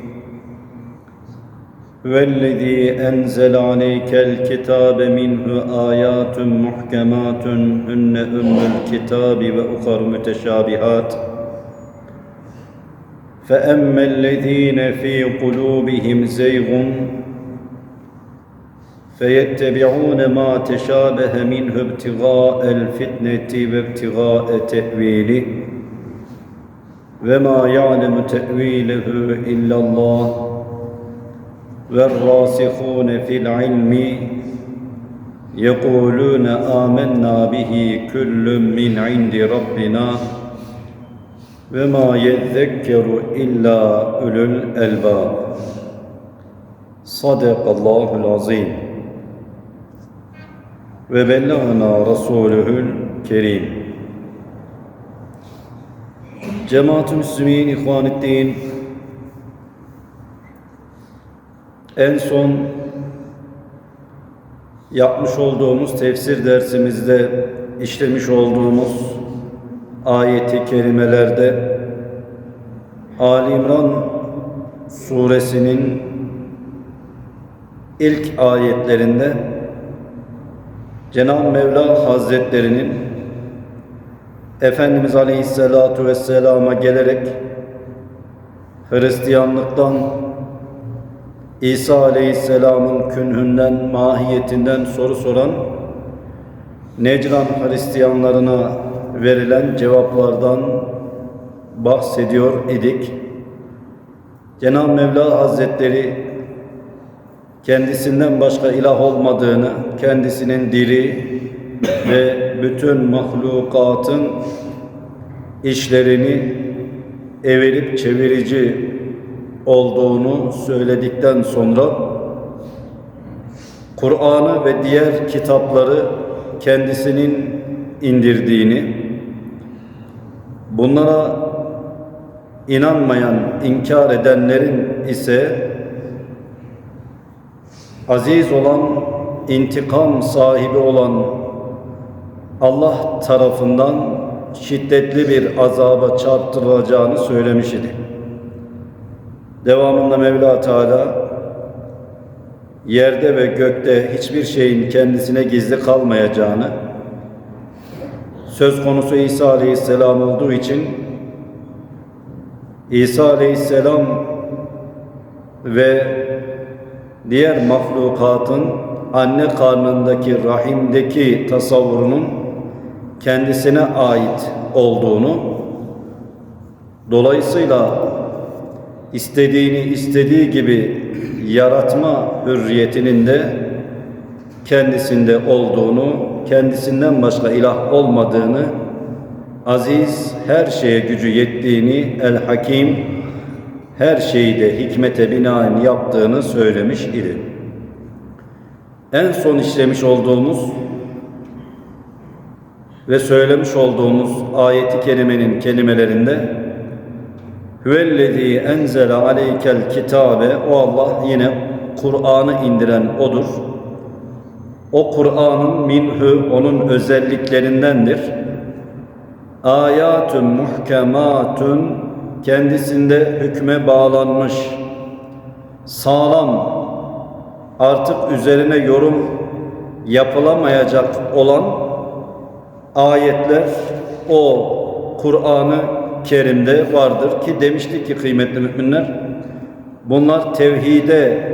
والذي أنزل عليك الكتاب منه آيات محكمات هن أم الكتاب وأخر متشابهات. فأما الذين في قلوبهم زيغ فيتبعون ما تشابه منه ابتغاء الفتنة وابتغاء تأويله. وما يعلم تأويله إلا الله. والراسخون في العلم يقولون آمنا به كل من عند ربنا وما يذكر إلا أولو الألباب صدق الله العظيم وبلغنا رسوله الكريم Cemaat-ı Müslümin, İhvanüddin en son yapmış olduğumuz tefsir dersimizde işlemiş olduğumuz ayeti kerimelerde Ali İmran suresinin ilk ayetlerinde Cenab-ı Mevla Hazretlerinin Efendimiz Aleyhisselatü Vesselam'a gelerek Hristiyanlıktan İsa Aleyhisselam'ın künhünden, mahiyetinden soru soran Necran Hristiyanlarına verilen cevaplardan bahsediyor idik. Cenab-ı Mevla Hazretleri kendisinden başka ilah olmadığını, kendisinin diri ve bütün mahlukatın işlerini evirip çevirici olduğunu söyledikten sonra Kur'an'ı ve diğer kitapları kendisinin indirdiğini, bunlara inanmayan, inkar edenlerin ise aziz olan, intikam sahibi olan Allah tarafından şiddetli bir azaba çarptırılacağını söylemiş idi. Devamında Mevla Teala yerde ve gökte hiçbir şeyin kendisine gizli kalmayacağını söz konusu İsa Aleyhisselam olduğu için İsa Aleyhisselam ve diğer mahlukatın anne karnındaki rahimdeki tasavvurunun kendisine ait olduğunu dolayısıyla istediğini istediği gibi yaratma hürriyetinin de kendisinde olduğunu, kendisinden başka ilah olmadığını, aziz her şeye gücü yettiğini, el hakim her şeyi de hikmete binaen yaptığını söylemiş idi. En son işlemiş olduğumuz ve söylemiş olduğumuz ayeti kerimenin kelimelerinde Hüvellezî enzele aleykel kitabe O Allah yine Kur'an'ı indiren O'dur. O Kur'an'ın minhü onun özelliklerindendir. Ayatun muhkematun kendisinde hükme bağlanmış sağlam artık üzerine yorum yapılamayacak olan ayetler o Kur'an-ı Kerim'de vardır ki demiştik ki kıymetli müminler bunlar tevhide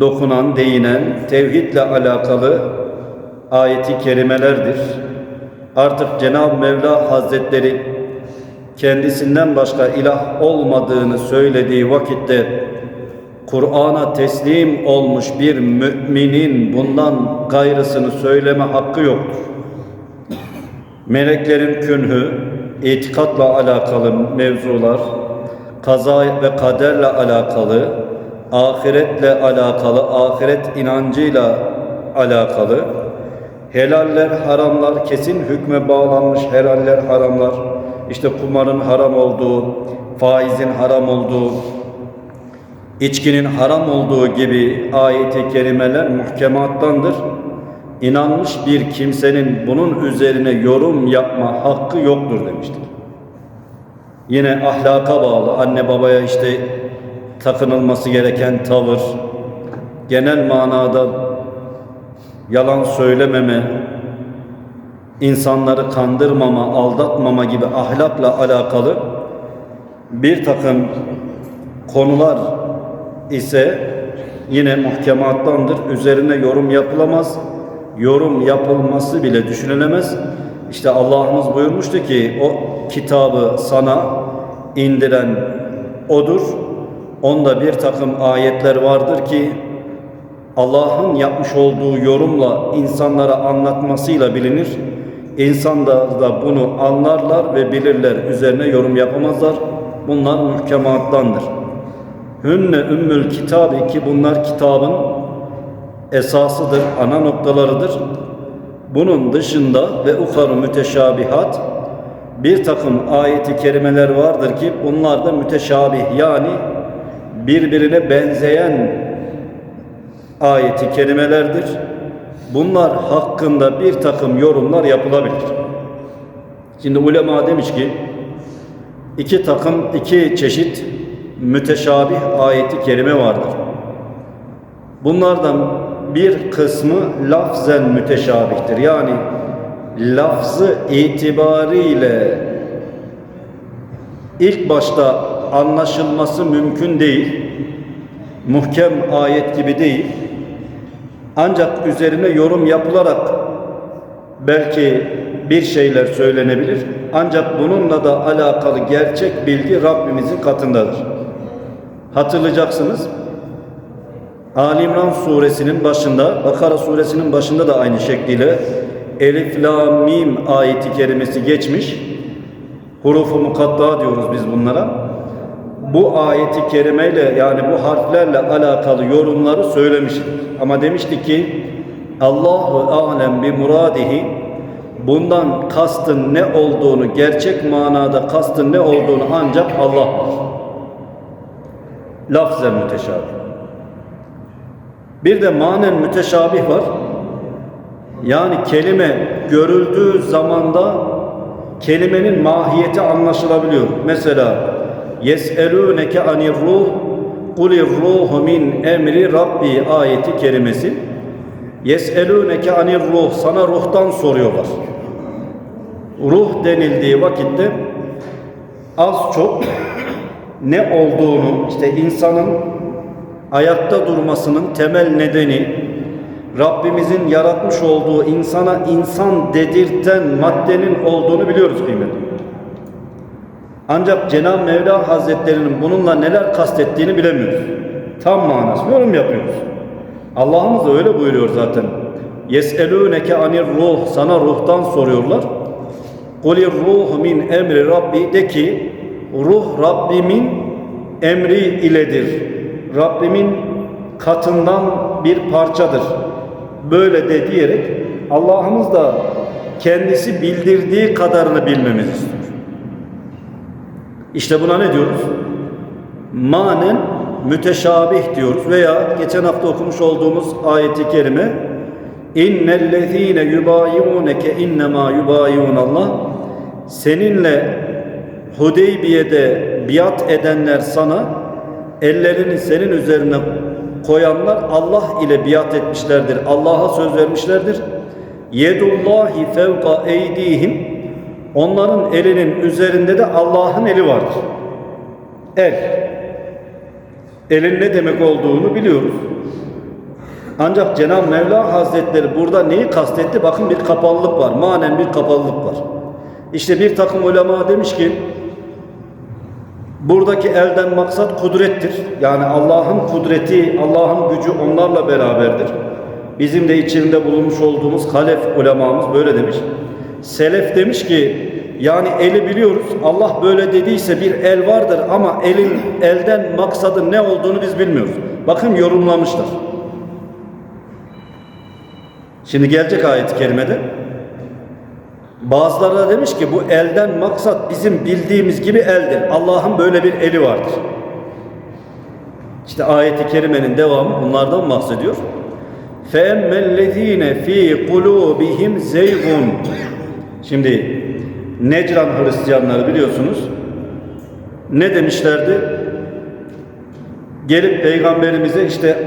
dokunan, değinen, tevhidle alakalı ayeti kerimelerdir. Artık Cenab-ı Mevla Hazretleri kendisinden başka ilah olmadığını söylediği vakitte Kur'an'a teslim olmuş bir müminin bundan gayrısını söyleme hakkı yoktur. Meleklerin künhü, itikatla alakalı mevzular, kaza ve kaderle alakalı, ahiretle alakalı, ahiret inancıyla alakalı, helaller, haramlar, kesin hükme bağlanmış helaller, haramlar, işte kumarın haram olduğu, faizin haram olduğu, içkinin haram olduğu gibi ayeti kerimeler muhkemattandır. İnanmış bir kimsenin bunun üzerine yorum yapma hakkı yoktur demiştir. Yine ahlaka bağlı, anne babaya işte takınılması gereken tavır, genel manada yalan söylememe, insanları kandırmama, aldatmama gibi ahlakla alakalı bir takım konular ise yine muhkemattandır. Üzerine yorum yapılamaz. Yorum yapılması bile düşünülemez. İşte Allah'ımız buyurmuştu ki o kitabı sana indiren odur. Onda bir takım ayetler vardır ki Allah'ın yapmış olduğu yorumla insanlara anlatmasıyla bilinir. İnsanlar da bunu anlarlar ve bilirler. Üzerine yorum yapamazlar. Bunlar muhkemattandır. Hünne ümmül kitabı ki bunlar kitabın esasıdır, ana noktalarıdır. Bunun dışında ve ukarı müteşabihat bir takım ayeti kerimeler vardır ki bunlar da müteşabih yani birbirine benzeyen ayeti kerimelerdir. Bunlar hakkında bir takım yorumlar yapılabilir. Şimdi ulema demiş ki iki takım, iki çeşit müteşabih ayeti kerime vardır. Bunlardan bir kısmı lafzen müteşabihtir. Yani lafzı itibariyle ilk başta anlaşılması mümkün değil. Muhkem ayet gibi değil. Ancak üzerine yorum yapılarak belki bir şeyler söylenebilir. Ancak bununla da alakalı gerçek bilgi Rabbimizin katındadır. Hatırlayacaksınız. Ali İmran suresinin başında, Bakara suresinin başında da aynı şekliyle Elif, La, Mim ayeti kerimesi geçmiş. Hurufu mukatta diyoruz biz bunlara. Bu ayeti kerimeyle yani bu harflerle alakalı yorumları söylemiştik. Ama demiştik ki Allahu alem bi muradihi bundan kastın ne olduğunu, gerçek manada kastın ne olduğunu ancak Allah. Lafzen müteşabih. Bir de manen müteşabih var. Yani kelime görüldüğü zamanda kelimenin mahiyeti anlaşılabiliyor. Mesela yes'elûneke anir ruh kulir ruhu min emri rabbi ayeti kerimesi yes'elûneke anir ruh sana ruhtan soruyorlar. Ruh denildiği vakitte az çok ne olduğunu işte insanın ayakta durmasının temel nedeni Rabbimizin yaratmış olduğu insana insan dedirten maddenin olduğunu biliyoruz kıymetli. Ancak Cenab-ı Mevla Hazretleri'nin bununla neler kastettiğini bilemiyoruz. Tam manası yorum yapıyoruz. Allah'ımız da öyle buyuruyor zaten. Yes'elûneke anir ruh sana ruhtan soruyorlar. Kulir ruhu min emri Rabbi de ki ruh Rabbimin emri iledir. Rabbimin katından bir parçadır. Böyle de diyerek Allah'ımız da kendisi bildirdiği kadarını bilmemizi istiyor. İşte buna ne diyoruz? Manen müteşabih diyoruz veya geçen hafta okumuş olduğumuz ayeti kerime İnnellezîne yubâyiûneke innemâ yubâyiûnallah Seninle Hudeybiye'de biat edenler sana ellerini senin üzerine koyanlar Allah ile biat etmişlerdir. Allah'a söz vermişlerdir. Yedullahi fevka eydihim Onların elinin üzerinde de Allah'ın eli vardır. El. Elin ne demek olduğunu biliyoruz. Ancak Cenab-ı Mevla Hazretleri burada neyi kastetti? Bakın bir kapalılık var. Manen bir kapalılık var. İşte bir takım ulema demiş ki buradaki elden maksat kudrettir. Yani Allah'ın kudreti, Allah'ın gücü onlarla beraberdir. Bizim de içinde bulunmuş olduğumuz halef ulemamız böyle demiş. Selef demiş ki Yani eli biliyoruz. Allah böyle dediyse bir el vardır ama elin elden maksadı ne olduğunu biz bilmiyoruz. Bakın yorumlamışlar. Şimdi gelecek ayet-i kerimede. Bazıları da demiş ki bu elden maksat bizim bildiğimiz gibi eldir. Allah'ın böyle bir eli vardır. İşte ayeti kerimenin devamı bunlardan bahsediyor. فَاَمَّا الَّذ۪ينَ ف۪ي قُلُوبِهِمْ زَيْغٌ Şimdi Necran Hristiyanları biliyorsunuz ne demişlerdi? Gelip peygamberimize işte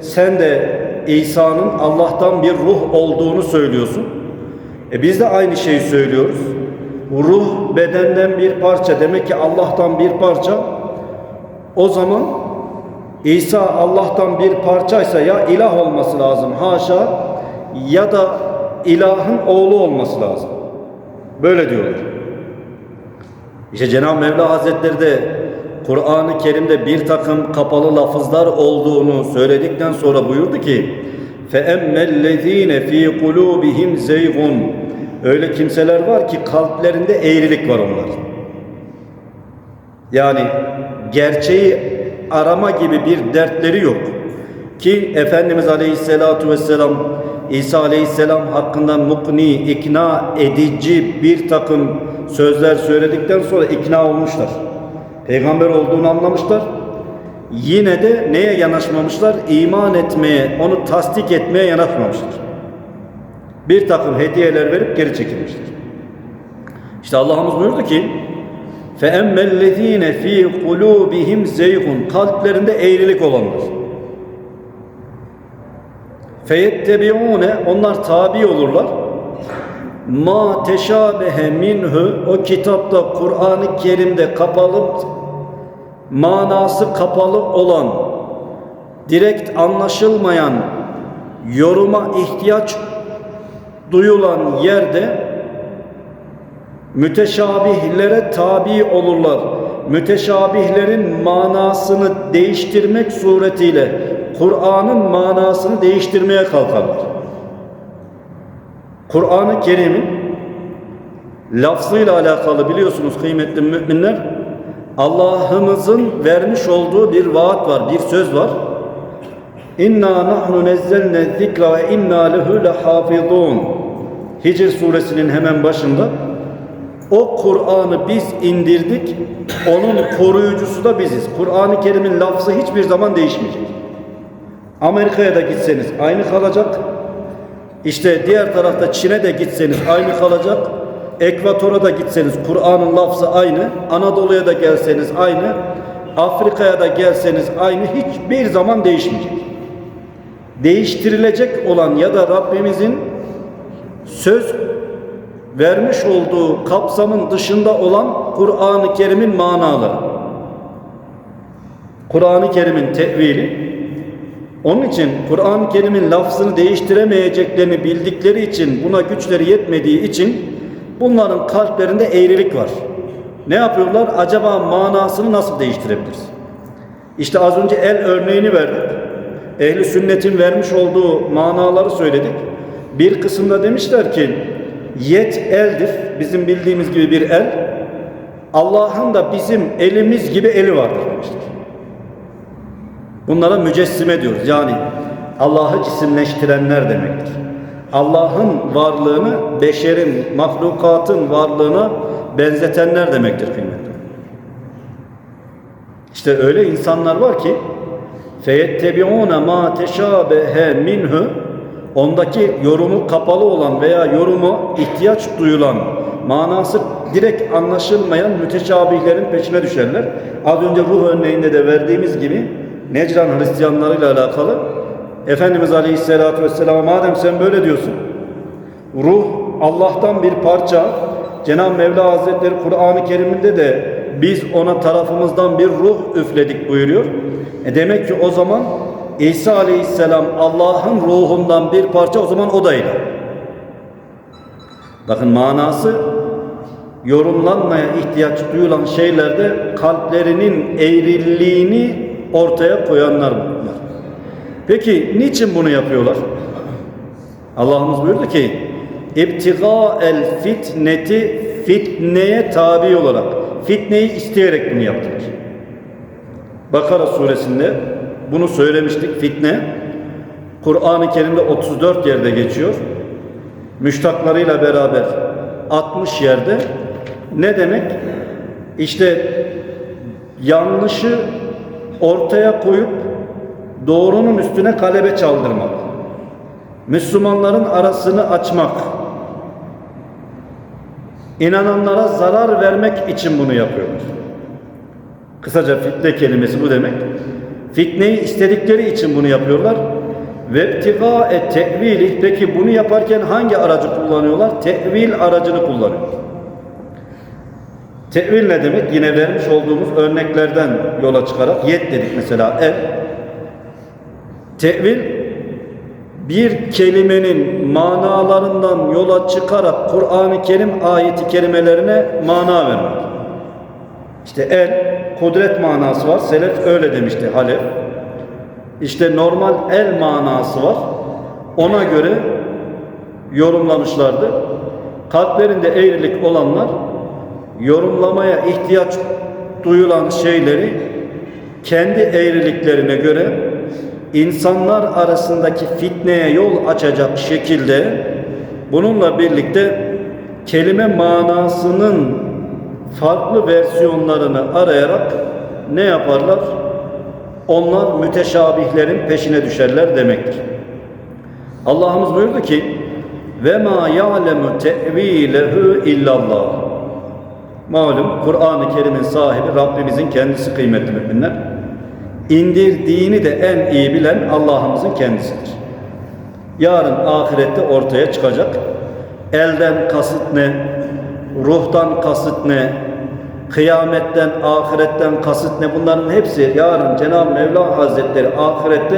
sen de İsa'nın Allah'tan bir ruh olduğunu söylüyorsun. E biz de aynı şeyi söylüyoruz. Ruh bedenden bir parça demek ki Allah'tan bir parça. O zaman İsa Allah'tan bir parçaysa ya ilah olması lazım haşa ya da ilahın oğlu olması lazım. Böyle diyorlar. İşte Cenab-ı Mevla Hazretleri de Kur'an-ı Kerim'de bir takım kapalı lafızlar olduğunu söyledikten sonra buyurdu ki فَاَمَّا الَّذ۪ينَ ف۪ي قُلُوبِهِمْ زَيْغٌ Öyle kimseler var ki kalplerinde eğrilik var onlar. Yani gerçeği arama gibi bir dertleri yok. Ki Efendimiz Aleyhisselatu Vesselam İsa Aleyhisselam hakkında mukni, ikna edici bir takım sözler söyledikten sonra ikna olmuşlar. Peygamber olduğunu anlamışlar. Yine de neye yanaşmamışlar? İman etmeye, onu tasdik etmeye yanaşmamışlar. Bir takım hediyeler verip geri çekilmişler. İşte Allah'ımız buyurdu ki فَاَمَّا الَّذ۪ينَ ف۪ي قُلُوبِهِمْ زَيْغٌ Kalplerinde eğrilik olanlar. فَيَتَّبِعُونَ Onlar tabi olurlar. Ma teşabehe minhu o kitapta Kur'an-ı Kerim'de kapalı manası kapalı olan direkt anlaşılmayan yoruma ihtiyaç duyulan yerde müteşabihlere tabi olurlar. Müteşabihlerin manasını değiştirmek suretiyle Kur'an'ın manasını değiştirmeye kalkarlar. Kur'an-ı Kerim'in lafzıyla alakalı biliyorsunuz kıymetli müminler Allah'ımızın vermiş olduğu bir vaat var, bir söz var. İnna nahnu nezzelne zikra ve inna lehu lehafizun. Hicr suresinin hemen başında o Kur'an'ı biz indirdik, onun koruyucusu da biziz. Kur'an-ı Kerim'in lafzı hiçbir zaman değişmeyecek. Amerika'ya da gitseniz aynı kalacak. İşte diğer tarafta Çin'e de gitseniz aynı kalacak. Ekvator'a da gitseniz Kur'an'ın lafzı aynı. Anadolu'ya da gelseniz aynı. Afrika'ya da gelseniz aynı. Hiçbir zaman değişmeyecek. Değiştirilecek olan ya da Rabbimizin söz vermiş olduğu kapsamın dışında olan Kur'an-ı Kerim'in manaları. Kur'an-ı Kerim'in tevili. Onun için Kur'an-ı Kerim'in lafzını değiştiremeyeceklerini bildikleri için, buna güçleri yetmediği için bunların kalplerinde eğrilik var. Ne yapıyorlar? Acaba manasını nasıl değiştirebiliriz? İşte az önce el örneğini verdik. Ehli sünnetin vermiş olduğu manaları söyledik. Bir kısımda demişler ki yet eldir. Bizim bildiğimiz gibi bir el. Allah'ın da bizim elimiz gibi eli vardır demişler. Bunlara mücessime diyoruz. Yani Allah'ı cisimleştirenler demektir. Allah'ın varlığını beşerin, mahlukatın varlığına benzetenler demektir kıymetli. İşte öyle insanlar var ki feyettebiuna ma teşabehe minhu ondaki yorumu kapalı olan veya yorumu ihtiyaç duyulan manası direkt anlaşılmayan müteşabihlerin peşine düşerler. Az önce ruh örneğinde de verdiğimiz gibi Necran Hristiyanlarıyla alakalı Efendimiz Aleyhisselatü Vesselam'a madem sen böyle diyorsun ruh Allah'tan bir parça Cenab-ı Mevla Hazretleri Kur'an-ı Kerim'inde de biz ona tarafımızdan bir ruh üfledik buyuruyor. E demek ki o zaman İsa Aleyhisselam Allah'ın ruhundan bir parça o zaman o da ilah. Bakın manası yorumlanmaya ihtiyaç duyulan şeylerde kalplerinin eğriliğini ortaya koyanlar bunlar. Peki niçin bunu yapıyorlar? Allah'ımız buyurdu ki İbtiga el fitneti fitneye tabi olarak, fitneyi isteyerek bunu yaptılar. Bakara suresinde bunu söylemiştik. Fitne Kur'an-ı Kerim'de 34 yerde geçiyor. Müştaklarıyla beraber 60 yerde. Ne demek? İşte yanlışı ortaya koyup doğrunun üstüne kalebe çaldırmak. Müslümanların arasını açmak. İnananlara zarar vermek için bunu yapıyorlar. Kısaca fitne kelimesi bu demek. Fitneyi istedikleri için bunu yapıyorlar. Ve ittika et tevili peki bunu yaparken hangi aracı kullanıyorlar? Tevil aracını kullanıyor. Tevil ne demek? Yine vermiş olduğumuz örneklerden yola çıkarak yet dedik mesela el. Tevil bir kelimenin manalarından yola çıkarak Kur'an-ı Kerim ayeti kelimelerine mana vermek. İşte el, kudret manası var. Selef öyle demişti Halef. İşte normal el manası var. Ona göre yorumlamışlardı. Kalplerinde eğrilik olanlar yorumlamaya ihtiyaç duyulan şeyleri kendi eğriliklerine göre insanlar arasındaki fitneye yol açacak şekilde bununla birlikte kelime manasının farklı versiyonlarını arayarak ne yaparlar? Onlar müteşabihlerin peşine düşerler demektir. Allah'ımız buyurdu ki ve ma ya'lemu te'vilehu illallah. Malum Kur'an-ı Kerim'in sahibi Rabbimizin kendisi kıymetli müminler. İndirdiğini de en iyi bilen Allah'ımızın kendisidir. Yarın ahirette ortaya çıkacak. Elden kasıt ne? Ruhtan kasıt ne? Kıyametten, ahiretten kasıt ne? Bunların hepsi yarın Cenab-ı Mevla Hazretleri ahirette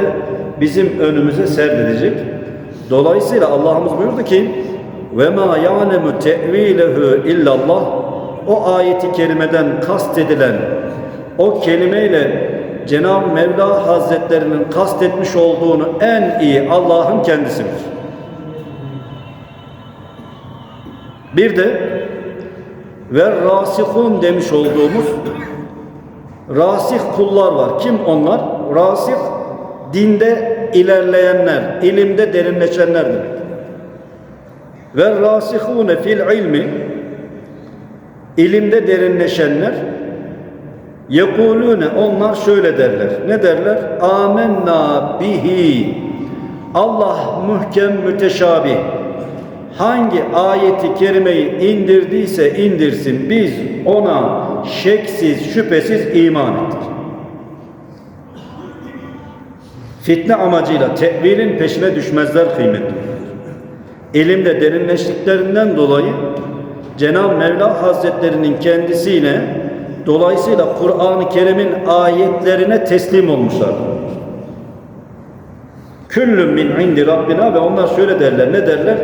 bizim önümüze serdedecek. Dolayısıyla Allah'ımız buyurdu ki ve ma ya'lemu te'vilehu illallah o ayeti kerimeden kastedilen o kelimeyle Cenab-ı Mevla Hazretlerinin kastetmiş olduğunu en iyi Allah'ın kendisidir. Bir de ve rasihun demiş olduğumuz rasih kullar var. Kim onlar? Rasih dinde ilerleyenler, ilimde derinleşenler demek. Ve rasihune fil ilmi ilimde derinleşenler yekulune onlar şöyle derler. Ne derler? Amenna bihi Allah muhkem müteşabih hangi ayeti kerimeyi indirdiyse indirsin biz ona şeksiz şüphesiz iman ettik. Fitne amacıyla tevilin peşine düşmezler kıymetli. İlimde derinleştiklerinden dolayı Cenab-ı Mevla Hazretlerinin kendisiyle dolayısıyla Kur'an-ı Kerim'in ayetlerine teslim olmuşlar. Küllüm min indi Rabbina ve onlar şöyle derler. Ne derler?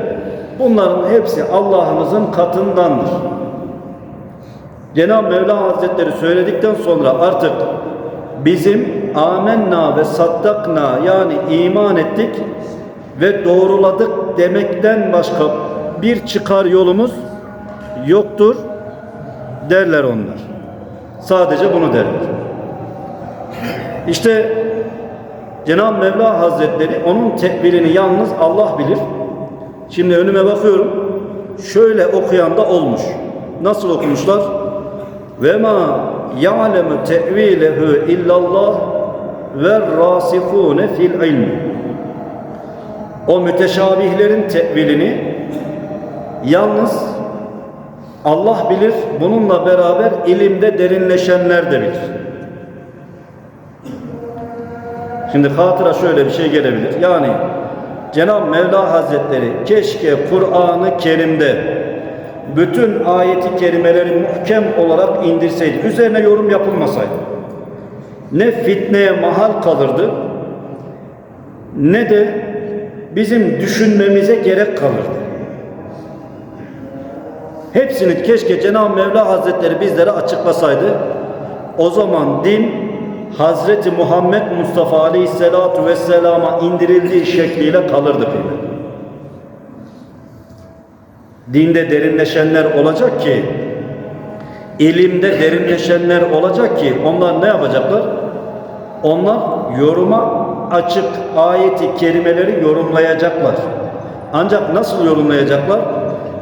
Bunların hepsi Allah'ımızın katındandır. Cenab-ı Mevla Hazretleri söyledikten sonra artık bizim amenna ve saddakna yani iman ettik ve doğruladık demekten başka bir çıkar yolumuz yoktur derler onlar. Sadece bunu derler. İşte Cenab-ı Mevla Hazretleri onun tekbirini yalnız Allah bilir. Şimdi önüme bakıyorum. Şöyle okuyan da olmuş. Nasıl okumuşlar? Ve ma ya'lemu te'vilehu illallah ve rasihune fil ilm. O müteşabihlerin tevilini yalnız Allah bilir. Bununla beraber ilimde derinleşenler de bilir. Şimdi hatıra şöyle bir şey gelebilir. Yani Cenab-ı Mevla Hazretleri keşke Kur'an-ı Kerim'de bütün ayeti kerimeleri muhkem olarak indirseydi. Üzerine yorum yapılmasaydı. Ne fitneye mahal kalırdı ne de bizim düşünmemize gerek kalırdı. Hepsini keşke Cenab-ı Mevla Hazretleri bizlere açıklasaydı. O zaman din Hazreti Muhammed Mustafa Aleyhisselatu Vesselam'a indirildiği şekliyle kalırdı kıymet. Dinde derinleşenler olacak ki, ilimde derinleşenler olacak ki onlar ne yapacaklar? Onlar yoruma açık ayeti kerimeleri yorumlayacaklar. Ancak nasıl yorumlayacaklar?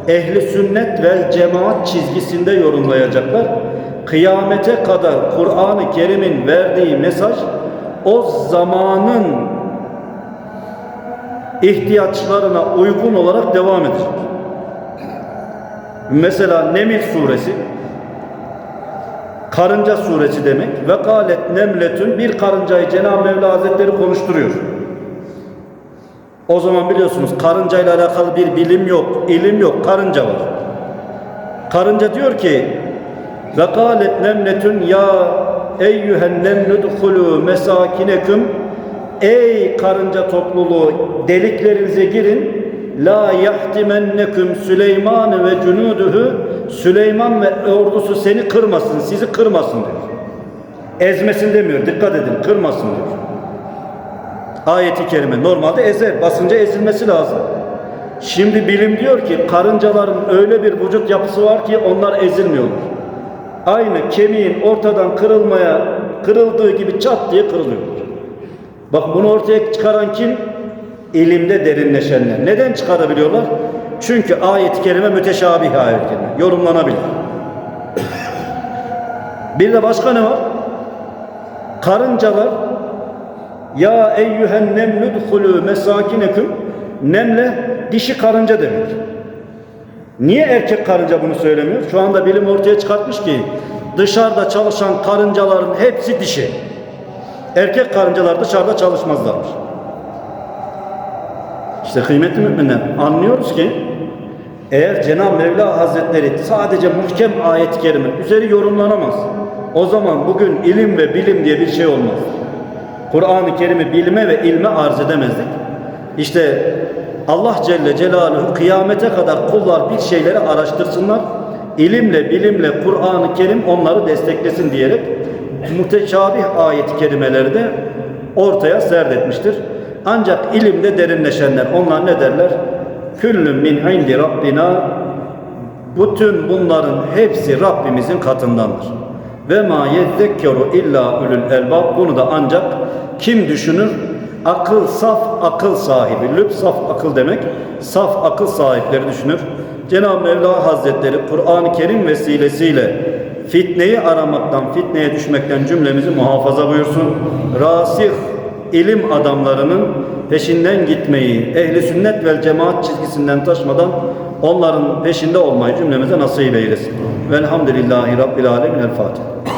Ehli sünnet ve cemaat çizgisinde yorumlayacaklar. Kıyamete kadar Kur'an-ı Kerim'in verdiği mesaj o zamanın ihtiyaçlarına uygun olarak devam edecek. Mesela Neml suresi karınca suresi demek ve galet nemletün bir karıncayı Cenab-ı Mevla Hazretleri konuşturuyor. O zaman biliyorsunuz karıncayla alakalı bir bilim yok, ilim yok, karınca var. Karınca diyor ki ve galet nemletün ya eyyühen nemnudhulu mesakineküm ey karınca topluluğu deliklerinize girin la yahtimenneküm Süleyman ve cunuduhu Süleyman ve ordusu seni kırmasın, sizi kırmasın diyor. Ezmesin demiyor, dikkat edin, kırmasın diyor. Ayeti kerime normalde ezer, basınca ezilmesi lazım. Şimdi bilim diyor ki karıncaların öyle bir vücut yapısı var ki onlar ezilmiyorlar. Aynı kemiğin ortadan kırılmaya kırıldığı gibi çat diye kırılıyor. Bak bunu ortaya çıkaran kim? İlimde derinleşenler. Neden çıkarabiliyorlar? Çünkü ayet-i kerime müteşabih kerime. Yorumlanabilir. Bir de başka ne var? Karıncalar ya eyyühen nemnudhulü mesakineküm Nemle dişi karınca demek. Niye erkek karınca bunu söylemiyor? Şu anda bilim ortaya çıkartmış ki dışarıda çalışan karıncaların hepsi dişi. Erkek karıncalar dışarıda çalışmazlarmış. İşte kıymetli müminler anlıyoruz ki eğer Cenab-ı Mevla Hazretleri sadece muhkem ayet-i kerime üzeri yorumlanamaz. O zaman bugün ilim ve bilim diye bir şey olmaz. Kur'an-ı Kerim'i bilme ve ilme arz edemezdik. İşte Allah Celle Celaluhu kıyamete kadar kullar bir şeyleri araştırsınlar. İlimle, bilimle Kur'an-ı Kerim onları desteklesin diyerek müteşabih ayet-i kerimeleri de ortaya serdetmiştir. Ancak ilimde derinleşenler onlar ne derler? Küllün min indi Rabbina bütün bunların hepsi Rabbimizin katındandır. Ve ma yezzekkeru illa ulul elbab bunu da ancak kim düşünür? Akıl saf akıl sahibi. Lüb saf akıl demek. Saf akıl sahipleri düşünür. Cenab-ı Mevla Hazretleri Kur'an-ı Kerim vesilesiyle fitneyi aramaktan, fitneye düşmekten cümlemizi muhafaza buyursun. Rasih ilim adamlarının peşinden gitmeyi, ehli sünnet vel cemaat çizgisinden taşmadan onların peşinde olmayı cümlemize nasip eylesin. Velhamdülillahi Rabbil Alemin. El Fatiha.